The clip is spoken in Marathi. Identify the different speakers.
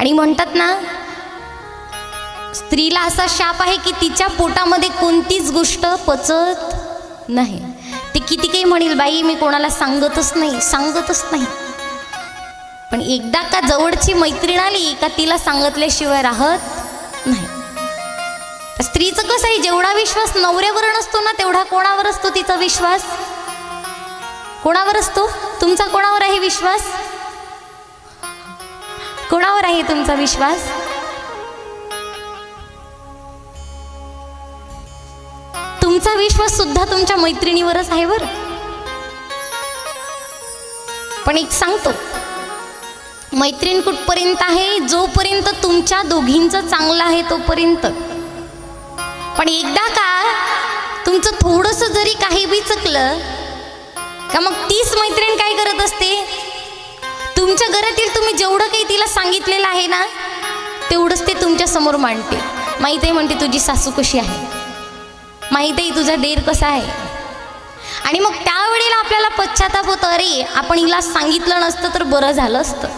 Speaker 1: आणि म्हणतात ना स्त्रीला असा शाप आहे की तिच्या पोटामध्ये कोणतीच गोष्ट पचत नाही. ते किती काही म्हणेल बाई मी कोणाला सांगतच नाही सांगतच नाही. पण एकदा का जवळची मैत्रीण आली का तिला सांगितल्याशिवाय राहत नाही. स्त्रीचं कसं आहे जेवढा विश्वास नवऱ्यावर नसतो ना तेवढा कोणावर असतो तिचा विश्वास? कोणावर असतो? तुमचा कोणावर आहे विश्वास? कोणावर आहे तुमचा विश्वास? तुमचा विश्वास सुद्धा तुमच्या मैत्रिणीवरच आहे बर. पण एक सांगतो मैत्रीण कुठपर्यंत आहे जोपर्यंत तुमच्या दोघींचं चांगलं आहे तोपर्यंत. पण एकदा का तुमचं थोडस जरी काही बी चकलं का मग तीच मैत्रीण काय करत असते? तुमच्या घरातील तुम्ही जेवढं तुला सांगितलेलं आहे ना तेवढंच ते तुमच्यासमोर मांडते. माहीत आहे म्हणते तुझी सासू कशी आहे? माहीत आहे तुझा देर कसा आहे? आणि मग त्यावेळेला आपल्याला पश्चाताप होतं अरे आपण हिला सांगितलं नसतं तर बरं झालं असतं.